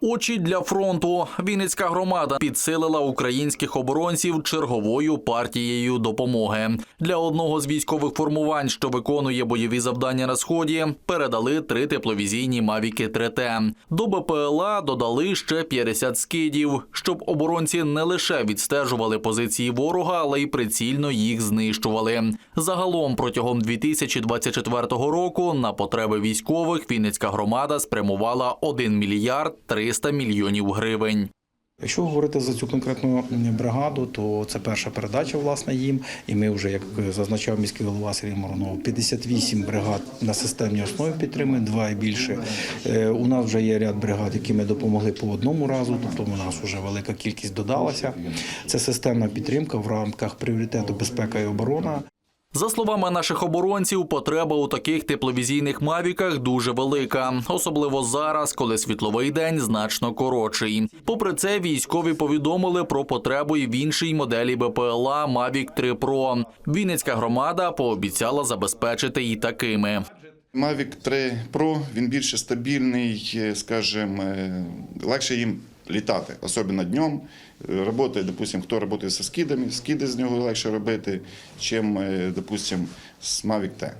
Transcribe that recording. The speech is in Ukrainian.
Очі для фронту. Вінницька громада підсилила українських оборонців черговою партією допомоги. Для одного з військових формувань, що виконує бойові завдання на сході, передали три тепловізійні мавіки 3Т. До БПЛА додали ще 50 скидів, щоб оборонці не лише відстежували позиції ворога, але й прицільно їх знищували. Загалом протягом 2024 року на потреби військових Вінницька громада спрямувала 1 мільярд 300 мільйонів гривень. Якщо говорити за цю конкретну бригаду, то це перша передача власне їм. І ми вже, як зазначав міський голова Сергій Моронов, 58 бригад на системній основі підтримуємо, два і більше. Е, У нас вже є ряд бригад, які ми допомогли по одному разу, тобто у нас вже велика кількість додалася. Це системна підтримка в рамках пріоритету безпека і оборона. За словами наших оборонців, потреба у таких тепловізійних мавіках дуже велика, особливо зараз, коли світловий день значно коротший. Попри це, військові повідомили про потребу і в іншій моделі БПЛА Mavic 3 Pro. Вінницька громада пообіцяла забезпечити і такими. Mavic 3 Pro, він більше стабільний, скажімо, легше їм літати, особливо днем. Роботи, допустим, хто працює зі скидами, скиди з нього легше робити, чим, допустим, з Mavic T.